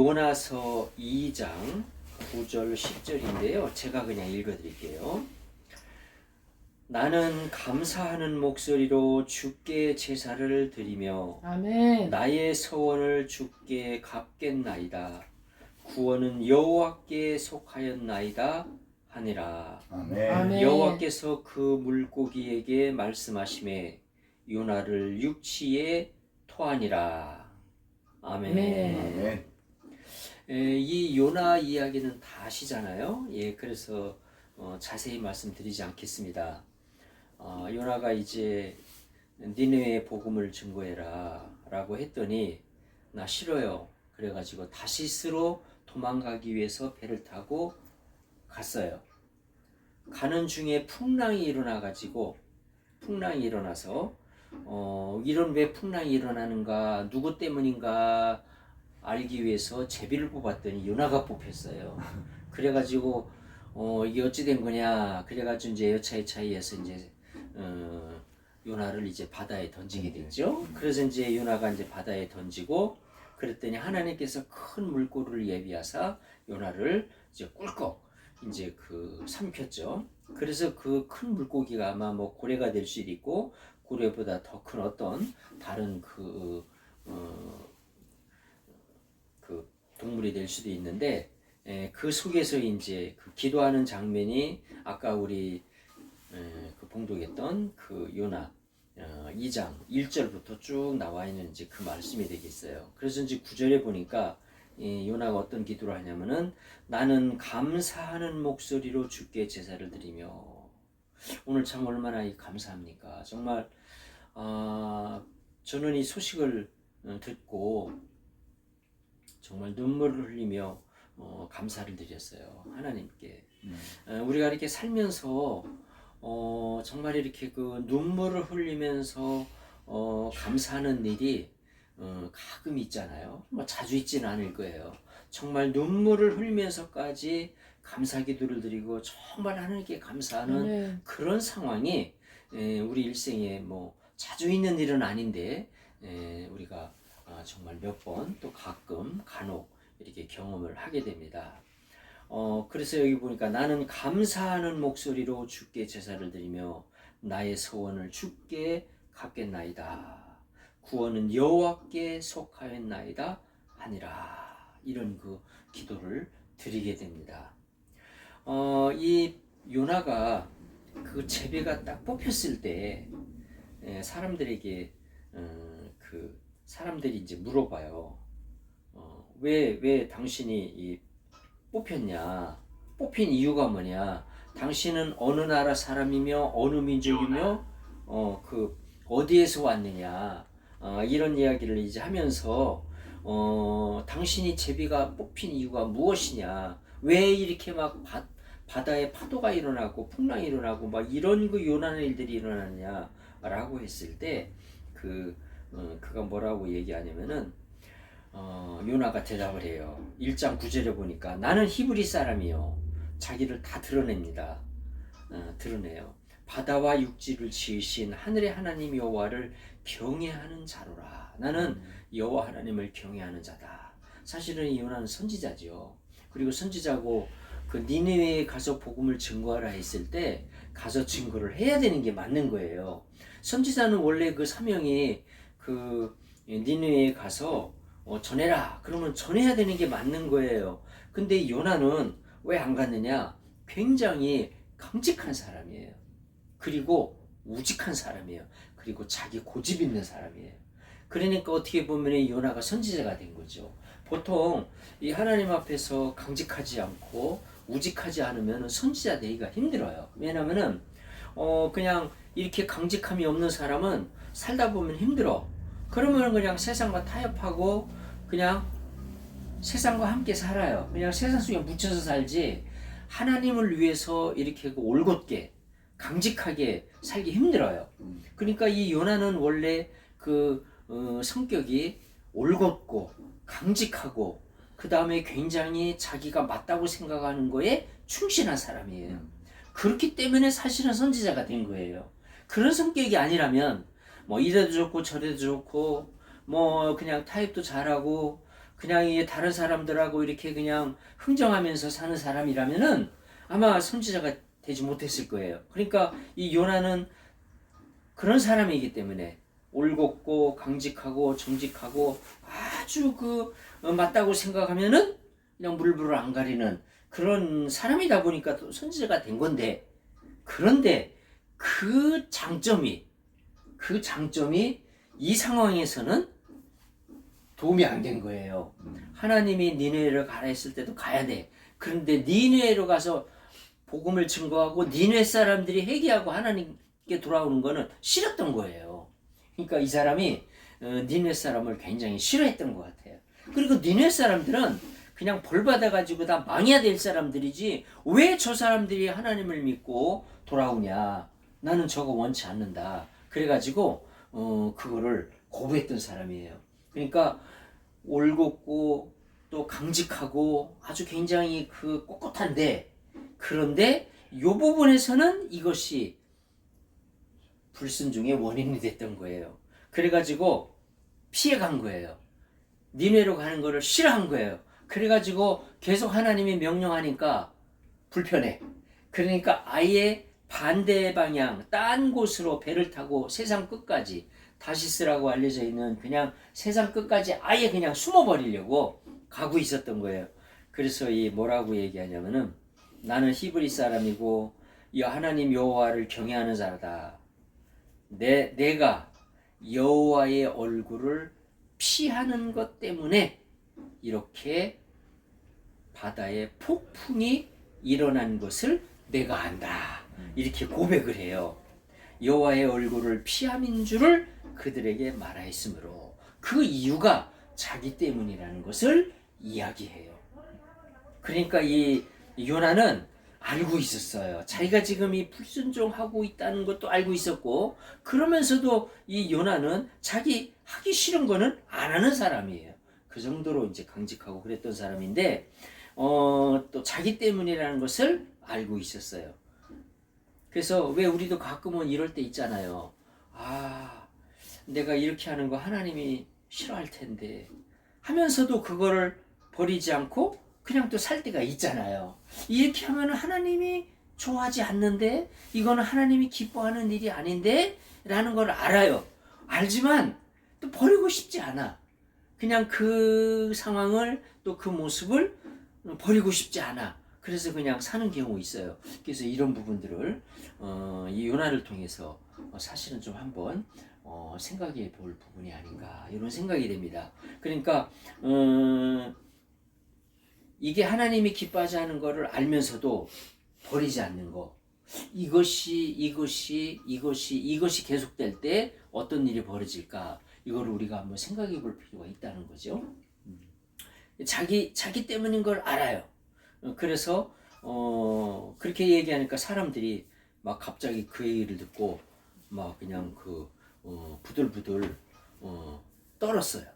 요나서 2장 9절 10절인데요. 제가 그냥 읽어 드릴게요. 나는 감사하는 목소리로 주께 제사를 드리며 아멘. 나의 서원을 주께 갚겠나이다. 구원은 여호와께 속하였나이다 하니라. 아멘. 아멘. 여호와께서 그 물고기에게 말씀하심에 요나를 육지에 토하니라. 아멘. 네. 아멘. 에, 이 요나 이야기는 다 아시잖아요. 예, 그래서 어, 자세히 말씀드리지 않겠습니다. 어, 요나가 이제 니네의 복음을 증거해라라고 했더니 나 싫어요. 그래가지고 다시 스로 도망가기 위해서 배를 타고 갔어요. 가는 중에 풍랑이 일어나가지고 풍랑이 일어나서 어, 이런 왜 풍랑이 일어나는가 누구 때문인가 알기 위해서 제비를 뽑았더니 요나가 뽑혔어요. 그래가지고 어 이게 어찌 된 거냐 그래가지고 이제 여차의 차이에서 이제 어 요나를 이제 바다에 던지게 됐죠. 그래서 이제 요나가 이제 바다에 던지고 그랬더니 하나님께서 큰 물고를 예비하사 요나를 이제 꿀꺽 이제 그 삼켰죠. 그래서 그 큰 물고기가 아마 뭐 고래가 될 수도 있고 고래보다 더 큰 어떤 다른 그 어, 그 동물이 될 수도 있는데 에, 그 속에서 이제 그 기도하는 장면이 아까 우리 에, 그 봉독했던 그 요나 어, 2장 1절부터 쭉 나와 있는 이제 그 말씀이 되겠어요. 그래서 이제 9절에 보니까 이 요나가 어떤 기도를 하냐면은 나는 감사하는 목소리로 주께 제사를 드리며 오늘 참 얼마나 이 감사합니까? 정말 아 저는 이 소식을 어, 듣고 정말 눈물을 흘리며 어, 감사를 드렸어요. 하나님께. 음. 어, 우리가 이렇게 살면서 어, 정말 이렇게 그 눈물을 흘리면서 어, 감사하는 일이 어, 가끔 있잖아요. 뭐 자주 있지는 않을 거예요. 정말 눈물을 흘리면서까지 감사 기도를 드리고 정말 하나님께 감사하는 아멘. 그런 상황이 에, 우리 일생에 뭐 자주 있는 일은 아닌데 정말 몇 번 또 가끔 간혹 이렇게 경험을 하게 됩니다. 어, 그래서 여기 보니까 나는 감사하는 목소리로 주께 제사를 드리며 나의 소원을 주께 갚겠나이다. 구원은 여호와께 속하였나이다 하니라. 이런 그 기도를 드리게 됩니다. 어, 이 요나가 그 제비가 딱 뽑혔을 때 에, 사람들에게 어, 그 사람들이 이제 물어봐요. 어, 왜, 왜 당신이 이 뽑혔냐? 뽑힌 이유가 뭐냐? 당신은 어느 나라 사람이며 어느 민족이며 어, 그 어디에서 왔느냐? 어, 이런 이야기를 이제 하면서 어, 당신이 제비가 뽑힌 이유가 무엇이냐? 왜 이렇게 막 바, 바다에 파도가 일어나고 풍랑이 일어나고 막 이런 그 요란한 일들이 일어나냐라고 했을 때그 어, 그가 뭐라고 얘기하냐면은 어, 요나가 대답을 해요. 1장 9절에 보니까 나는 히브리 사람이요. 자기를 다 드러냅니다. 어, 드러내요. 바다와 육지를 지으신 하늘의 하나님 여호와를 경외하는 자로라. 나는 여호와 하나님을 경외하는 자다. 사실은 이 요나는 선지자지요. 그리고 선지자고 그 니네웨에 가서 복음을 증거하라 했을 때 가서 증거를 해야 되는 게 맞는 거예요. 선지자는 원래 그 사명이 그 니느웨에 가서 어, 전해라. 그러면 전해야 되는 게 맞는 거예요. 근데 요나는 왜 안 갔느냐? 굉장히 강직한 사람이에요. 그리고 우직한 사람이에요. 그리고 자기 고집 있는 사람이에요. 그러니까 어떻게 보면 요나가 선지자가 된 거죠. 보통 이 하나님 앞에서 강직하지 않고 우직하지 않으면 선지자 되기가 힘들어요. 왜냐면은 어 그냥 이렇게 강직함이 없는 사람은 살다 보면 힘들어. 그러면 그냥 세상과 타협하고 그냥 세상과 함께 살아요. 그냥 세상 속에 묻혀서 살지 하나님을 위해서 이렇게 그 올곧게 강직하게 살기 힘들어요. 음. 그러니까 이 요나는 원래 그 어, 성격이 올곧고 강직하고 그 다음에 굉장히 자기가 맞다고 생각하는 거에 충실한 사람이에요. 음. 그렇기 때문에 사실은 선지자가 된 거예요. 그런 성격이 아니라면 뭐 이래도 좋고 저래도 좋고 뭐 그냥 타협도 잘하고 그냥 이 다른 사람들하고 이렇게 그냥 흥정하면서 사는 사람이라면은 아마 선지자가 되지 못했을 거예요. 그러니까 이 요나는 그런 사람이기 때문에 올곧고 강직하고 정직하고 아주 그 어, 맞다고 생각하면은 그냥 물불을 안 가리는 그런 사람이다 보니까 또 선지자가 된 건데 그런데 그 장점이 그 장점이 이 상황에서는 도움이 안 된 거예요. 하나님이 니네를 가라 했을 때도 가야 돼. 그런데 니네로 가서 복음을 증거하고 니네 사람들이 회개하고 하나님께 돌아오는 거는 싫었던 거예요. 그러니까 이 사람이 어, 니네 사람을 굉장히 싫어했던 것 같아요. 그리고 니네 사람들은 그냥 벌 받아가지고 다 망해야 될 사람들이지 왜 저 사람들이 하나님을 믿고 돌아오냐? 나는 저거 원치 않는다. 그래가지고 어, 그거를 거부했던 사람이에요. 그러니까 올곧고 또 강직하고 아주 굉장히 그 꼿꼿한데 그런데 요 부분에서는 이것이 불순종의 원인이 됐던 거예요. 그래가지고 피해간 거예요. 니네로 가는 거를 싫어한 거예요. 그래가지고 계속 하나님이 명령하니까 불편해. 그러니까 아예 반대 방향, 딴 곳으로 배를 타고 세상 끝까지 다시스라고 알려져 있는 그냥 세상 끝까지 아예 그냥 숨어버리려고 가고 있었던 거예요. 그래서 이 뭐라고 얘기하냐면은 나는 히브리 사람이고 이 하나님 여호와를 경외하는 자다. 내 내가 여호와의 얼굴을 피하는 것 때문에 이렇게 바다에 폭풍이 일어난 것을 내가 안다. 이렇게 고백을 해요. 여호와의 얼굴을 피함인 줄을 그들에게 말하였으므로 그 이유가 자기 때문이라는 것을 이야기해요. 그러니까 이 요나는 알고 있었어요. 자기가 지금 이 불순종하고 있다는 것도 알고 있었고 그러면서도 이 요나는 자기 하기 싫은 거는 안 하는 사람이에요. 그 정도로 이제 강직하고 그랬던 사람인데 어, 또 자기 때문이라는 것을 알고 있었어요. 그래서 왜 우리도 가끔은 이럴 때 있잖아요. 아, 내가 이렇게 하는 거 하나님이 싫어할 텐데 하면서도 그거를 버리지 않고 그냥 또 살 때가 있잖아요. 이렇게 하면 하나님이 좋아하지 않는데 이거는 하나님이 기뻐하는 일이 아닌데 라는 걸 알아요. 알지만 또 버리고 싶지 않아. 그냥 그 상황을 또 그 모습을 버리고 싶지 않아. 그래서 그냥 사는 경우 있어요. 그래서 이런 부분들을 어, 이 요나를 통해서 어, 사실은 좀 한번 어, 생각해 볼 부분이 아닌가 이런 생각이 됩니다. 그러니까 어, 이게 하나님이 기뻐하지 않은 것을 알면서도 버리지 않는 거 이것이 이것이 이것이 이것이 계속될 때 어떤 일이 벌어질까 이거를 우리가 한번 생각해 볼 필요가 있다는 거죠. 음. 자기 자기 때문인 걸 알아요. 어, 그래서 어 그렇게 얘기하니까 사람들이 막 갑자기 그 얘기를 듣고 막 그냥 그 어, 부들부들 어, 떨었어요.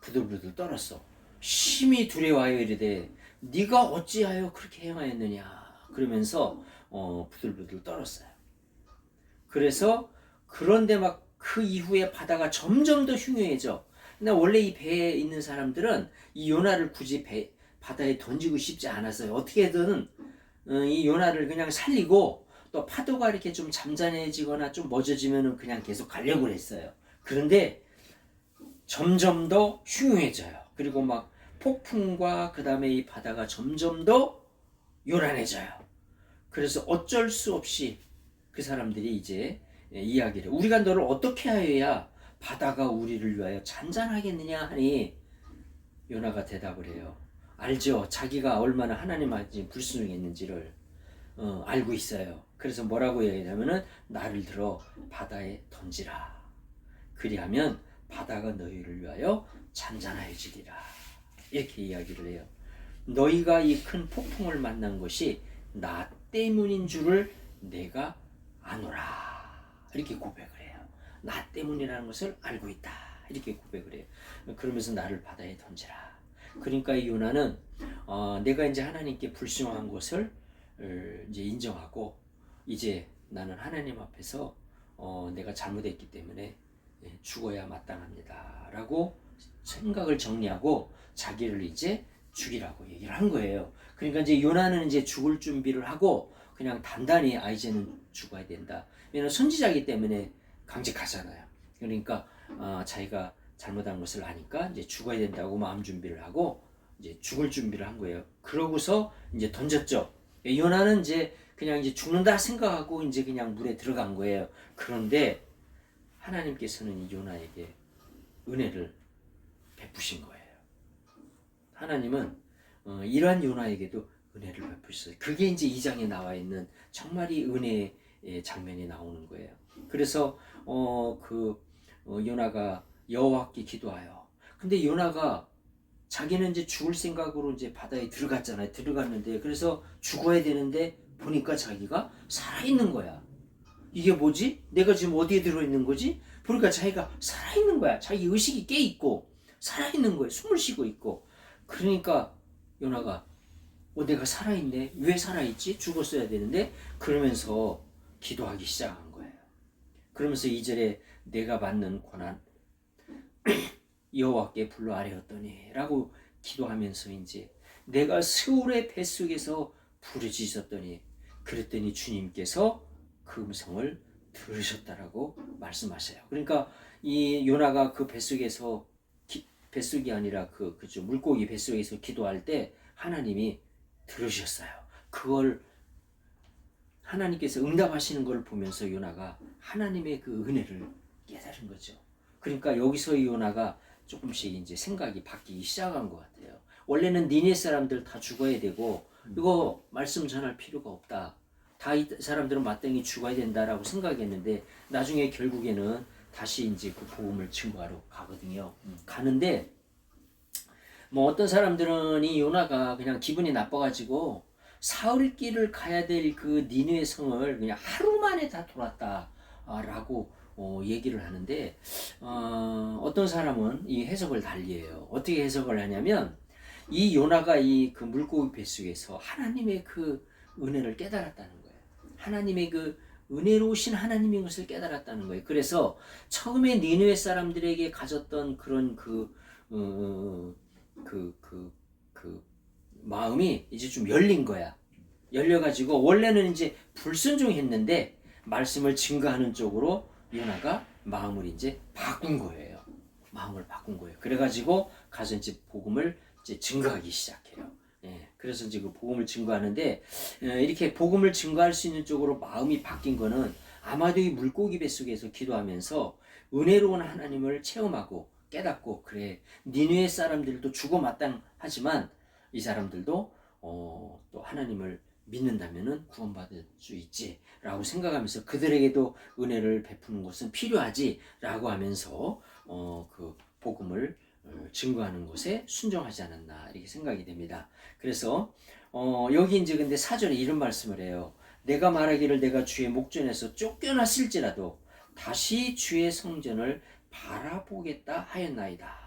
부들부들 떨었어. 심히 두려워하여 이르되 네가 어찌하여 그렇게 행하였느냐 그러면서 어, 부들부들 떨었어요. 그래서 그런데 막 그 이후에 바다가 점점 더 흉흉해져. 근데 원래 이 배에 있는 사람들은 이 요나를 굳이 배, 바다에 던지고 싶지 않았어요. 어떻게든 어, 이 요나를 그냥 살리고 또 파도가 이렇게 좀 잠잠해지거나 좀 멎어지면은 그냥 계속 가려고 했어요. 그런데 점점 더 흉흉해져요. 그리고 막 폭풍과 그 다음에 이 바다가 점점 더 요란해져요. 그래서 어쩔 수 없이 그 사람들이 이제 이야기를 우리가 너를 어떻게 하여야 바다가 우리를 위하여 잔잔하겠느냐 하니 요나가 대답을 해요. 알죠. 자기가 얼마나 하나님 앞에 불순종했는지를 어, 알고 있어요. 그래서 뭐라고 얘기하냐면은 나를 들어 바다에 던지라. 그리하면 바다가 너희를 위하여 잔잔하여지리라. 이렇게 이야기를 해요. 너희가 이 큰 폭풍을 만난 것이 나 때문인 줄을 내가 아노라. 이렇게 고백을 해요. 나 때문이라는 것을 알고 있다. 이렇게 고백을 해요. 그러면서 나를 바다에 던지라. 그러니까 이 요나는 어, 내가 이제 하나님께 불순종한 것을 어, 이제 인정하고 이제 나는 하나님 앞에서 어, 내가 잘못했기 때문에 예, 죽어야 마땅합니다라고 생각을 정리하고 자기를 이제 죽이라고 얘기를 한 거예요. 그러니까 이제 요나는 이제 죽을 준비를 하고 그냥 단단히 아 이제는 죽어야 된다. 왜냐면 선지자이기 때문에 강직하잖아요. 그러니까 아, 자기가 잘못한 것을 아니까 이제 죽어야 된다고 마음 준비를 하고 이제 죽을 준비를 한 거예요. 그러고서 이제 던졌죠. 요나는 이제 그냥 이제 죽는다 생각하고 이제 그냥 물에 들어간 거예요. 그런데 하나님께서는 이 요나에게 은혜를 베푸신 거예요. 하나님은 어, 이러한 요나에게도 은혜를 베푸셨어요. 그게 이제 이 장에 나와 있는 정말 이 은혜의 장면이 나오는 거예요. 그래서 어, 그 어, 요나가 여호와께 기도하여. 근데 요나가 자기는 이제 죽을 생각으로 이제 바다에 들어갔잖아요. 들어갔는데 그래서 죽어야 되는데 보니까 자기가 살아 있는 거야. 이게 뭐지? 내가 지금 어디에 들어 있는 거지? 보니까 자기가 살아 있는 거야. 자기 의식이 깨 있고 살아 있는 거예요. 숨을 쉬고 있고. 그러니까 요나가 어 내가 살아 있네. 왜 살아 있지? 죽었어야 되는데 그러면서 기도하기 시작한 거예요. 그러면서 이절에 내가 받는 고난 여호와께 불러 아뢰었더니라고 기도하면서 이제 내가 스울의 뱃속에서 부르짖었더니 그랬더니 주님께서 그 음성을 들으셨다라고 말씀하세요. 그러니까 이 요나가 그 뱃속에서 기, 뱃속이 아니라 그 그죠 물고기 뱃속에서 기도할 때 하나님이 들으셨어요. 그걸 하나님께서 응답하시는 걸 보면서 요나가 하나님의 그 은혜를 깨달은 거죠. 그러니까 여기서 요나가 조금씩 이제 생각이 바뀌기 시작한 것 같아요. 원래는 니네 사람들 다 죽어야 되고 이거 말씀 전할 필요가 없다. 다 이 사람들은 마땅히 죽어야 된다라고 생각했는데 나중에 결국에는 다시 이제 그 복음을 증거하러 가거든요. 가는데 뭐 어떤 사람들은 이 요나가 그냥 기분이 나빠가지고 사흘 길을 가야 될 그 니누의 성을 그냥 하루 만에 다 돌았다라고 어, 얘기를 하는데 어, 어떤 사람은 이 해석을 달리해요. 어떻게 해석을 하냐면 이 요나가 이 그 물고기 뱃속에서 하나님의 그 은혜를 깨달았다는 거예요. 하나님의 그 은혜로우신 하나님인 것을 깨달았다는 거예요. 그래서 처음에 니누의 사람들에게 가졌던 그런 그, 어, 그, 그, 그 마음이 이제 좀 열린 거야. 열려가지고 원래는 이제 불순종했는데 말씀을 증거하는 쪽으로 요나가 마음을 이제 바꾼 거예요. 마음을 바꾼 거예요. 그래가지고 가서 이제 복음을 이제 증거하기 시작해요. 예, 그래서 이제 그 복음을 증거하는데 예, 이렇게 복음을 증거할 수 있는 쪽으로 마음이 바뀐 거는 아마도 이 물고기 뱃속에서 기도하면서 은혜로운 하나님을 체험하고 깨닫고 그래 니누의 사람들도 죽어 마땅하지만 이 사람들도 어, 또 하나님을 믿는다면은 구원받을 수 있지 라고 생각하면서 그들에게도 은혜를 베푸는 것은 필요하지 라고 하면서 어, 그 복음을 어, 증거하는 것에 순종하지 않았나 이렇게 생각이 됩니다. 그래서 어, 여기 이제 근데 사절에 이런 말씀을 해요. 내가 말하기를 내가 주의 목전에서 쫓겨났을지라도 다시 주의 성전을 바라보겠다 하였나이다.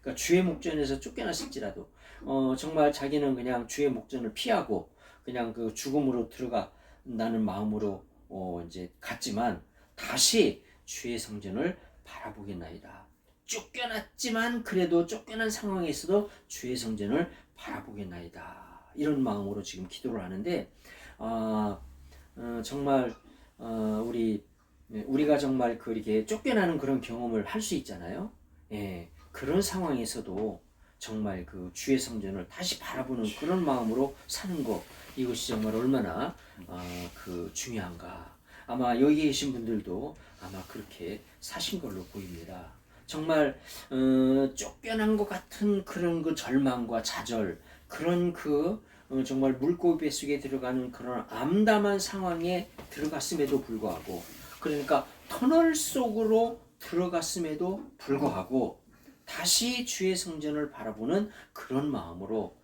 그러니까 주의 목전에서 쫓겨났을지라도 어, 정말 자기는 그냥 주의 목전을 피하고 그냥 그 죽음으로 들어간다는 마음으로 어, 이제 갔지만 다시 주의 성전을 바라보겠나이다. 쫓겨났지만 그래도 쫓겨난 상황에서도 주의 성전을 바라보겠나이다. 이런 마음으로 지금 기도를 하는데 아, 어, 정말 어, 우리 우리가 정말 그렇게 쫓겨나는 그런 경험을 할 수 있잖아요. 예, 그런 상황에서도 정말 그 주의 성전을 다시 바라보는 그런 마음으로 사는 것 이것이 정말 얼마나 어, 그 중요한가. 아마 여기 계신 분들도 아마 그렇게 사신 걸로 보입니다. 정말 어, 쫓겨난 것 같은 그런 그 절망과 좌절 그런 그 어, 정말 물고기 뱃속에 들어가는 그런 암담한 상황에 들어갔음에도 불구하고 그러니까 터널 속으로 들어갔음에도 불구하고 다시 주의 성전을 바라보는 그런 마음으로 어,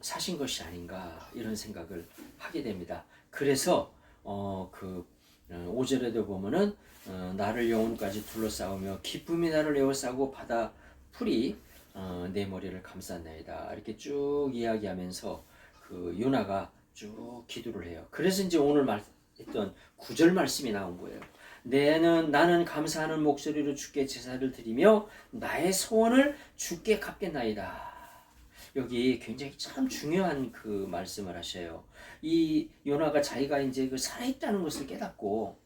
사신 것이 아닌가 이런 생각을 하게 됩니다. 그래서 어 그 5절에도 보면은 어, 나를 영혼까지 둘러싸우며 기쁨이 나를 에워싸고 바다 풀이 어, 내 머리를 감쌌나이다 이렇게 쭉 이야기하면서 그 요나가 쭉 기도를 해요. 그래서 이제 오늘 말 했던 구절 말씀이 나온 거예요. 내는 나는 감사하는 목소리로 주께 제사를 드리며 나의 소원을 주께 갚겠나이다. 여기 굉장히 참 중요한 그 말씀을 하셔요. 이 요나가 자기가 이제 그 살아있다는 것을 깨닫고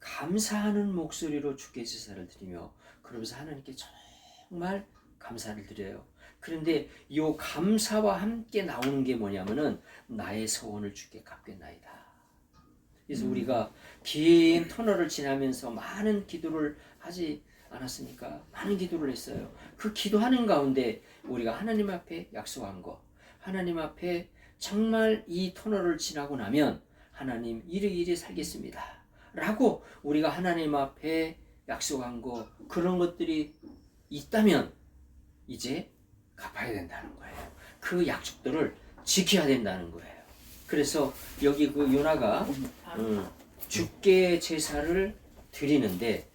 감사하는 목소리로 주께 제사를 드리며 그러면서 하나님께 정말 감사를 드려요. 그런데 이 감사와 함께 나오는 게 뭐냐면은 나의 소원을 주께 갚겠나이다. 그래서 음. 우리가 긴 터널을 지나면서 많은 기도를 하지 않았습니까? 많은 기도를 했어요. 그 기도하는 가운데 우리가 하나님 앞에 약속한 거, 하나님 앞에 정말 이 터널을 지나고 나면 하나님 이리이리 살겠습니다. 라고 우리가 하나님 앞에 약속한 거, 그런 것들이 있다면 이제 갚아야 된다는 거예요. 그 약속들을 지켜야 된다는 거예요. 그래서 여기 그 요나가 음, 주께 제사를 드리는데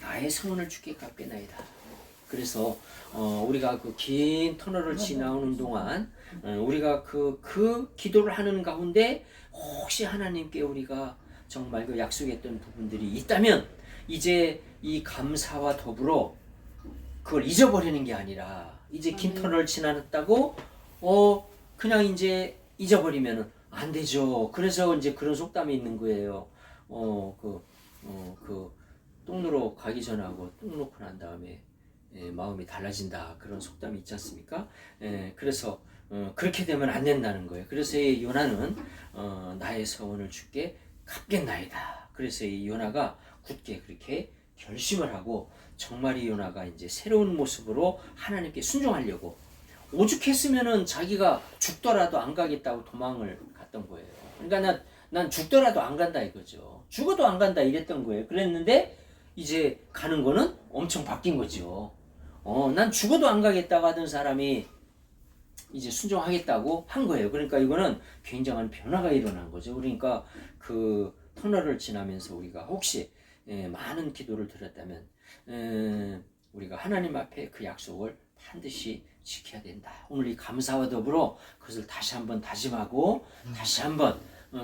나의 소원을 주께 갚겠나이다. 그래서 어, 우리가 그 긴 터널을 지나오는 동안 어, 우리가 그, 그 기도를 하는 가운데 혹시 하나님께 우리가 정말 그 약속했던 부분들이 있다면 이제 이 감사와 더불어 그걸 잊어버리는 게 아니라 이제 긴 아멘. 터널을 지나갔다고 어 그냥 이제 잊어버리면 안 되죠. 그래서 이제 그런 속담이 있는 거예요. 어그어그 똥누러 가기 전하고 똥 놓고 난 다음에 예, 마음이 달라진다 그런 속담이 있지 않습니까? 예, 그래서 어, 그렇게 되면 안 된다는 거예요. 그래서 이 요나는 어, 나의 서원을 주께 갚겠나이다. 그래서 이 요나가 굳게 그렇게 결심을 하고 정말 이 요나가 이제 새로운 모습으로 하나님께 순종하려고 오죽했으면은 자기가 죽더라도 안 가겠다고 도망을 갔던 거예요. 그러니까 난, 난 죽더라도 안 간다 이거죠. 죽어도 안 간다 이랬던 거예요. 그랬는데 이제 가는 거는 엄청 바뀐 거죠. 어, 난 죽어도 안 가겠다고 하던 사람이 이제 순종하겠다고 한 거예요. 그러니까 이거는 굉장한 변화가 일어난 거죠. 그러니까 그 터널을 지나면서 우리가 혹시 예, 많은 기도를 드렸다면 에, 우리가 하나님 앞에 그 약속을 반드시 지켜야 된다. 오늘 이 감사와 더불어 그것을 다시 한번 다짐하고 다시 한번 어,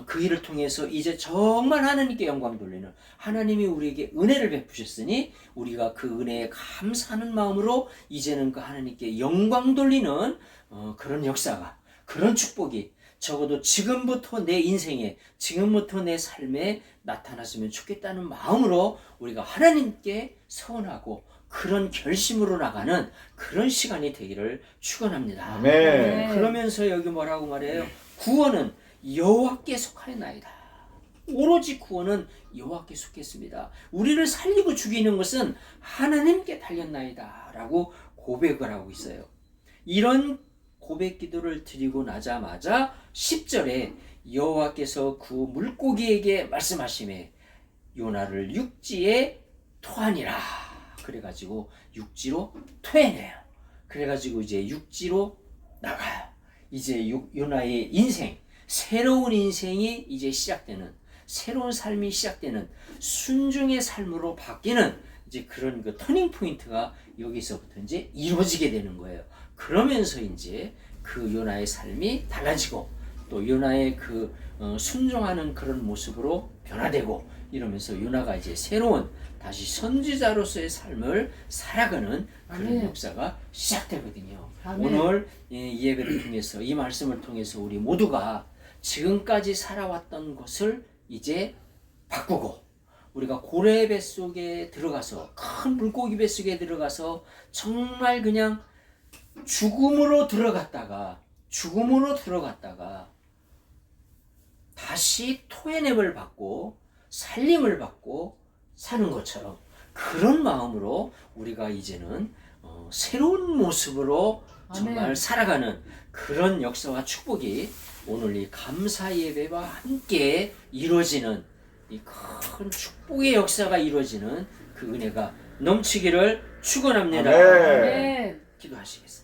그 일을 통해서 이제 정말 하나님께 영광 돌리는 하나님이 우리에게 은혜를 베푸셨으니 우리가 그 은혜에 감사하는 마음으로 이제는 그 하나님께 영광 돌리는 어, 그런 역사가 그런 축복이 적어도 지금부터 내 인생에 지금부터 내 삶에 나타났으면 좋겠다는 마음으로 우리가 하나님께 서원하고 그런 결심으로 나가는 그런 시간이 되기를 축원합니다. 네. 그러면서 여기 뭐라고 말해요? 구원은 여호와께 속하나이다. 오로지 구원은 여호와께 속했습니다. 우리를 살리고 죽이는 것은 하나님께 달렸나이다라고 고백을 하고 있어요. 이런 고백 기도를 드리고 나자마자 10절에 여호와께서 그 물고기에게 말씀하심에 요나를 육지에 토하니라. 그래가지고 육지로 토해내요. 그래가지고 이제 육지로 나가요. 이제 요- 요나의 인생, 새로운 인생이 이제 시작되는, 새로운 삶이 시작되는 순종의 삶으로 바뀌는 이제 그런 그 터닝 포인트가 여기서부터 이제 이루어지게 되는 거예요. 그러면서 이제 그 요나의 삶이 달라지고 또 요나의 그 어, 순종하는 그런 모습으로 변화되고 이러면서 요나가 이제 새로운 다시 선지자로서의 삶을 살아가는 그런 아멘. 역사가 시작되거든요. 아멘. 오늘 예, 이 예배를 통해서 이 말씀을 통해서 우리 모두가 지금까지 살아왔던 것을 이제 바꾸고 우리가 고래 뱃속에 들어가서 큰 물고기 뱃속에 들어가서 정말 그냥 죽음으로 들어갔다가 죽음으로 들어갔다가 다시 토해냄을 받고 살림을 받고 사는 것처럼 그런 마음으로 우리가 이제는 어, 새로운 모습으로 정말. 살아가는 그런 역사와 축복이 오늘 이 감사 예배와 함께 이루어지는 이 큰 축복의 역사가 이루어지는 그 은혜가 넘치기를 축원합니다. 아멘. 기도하시겠습니다.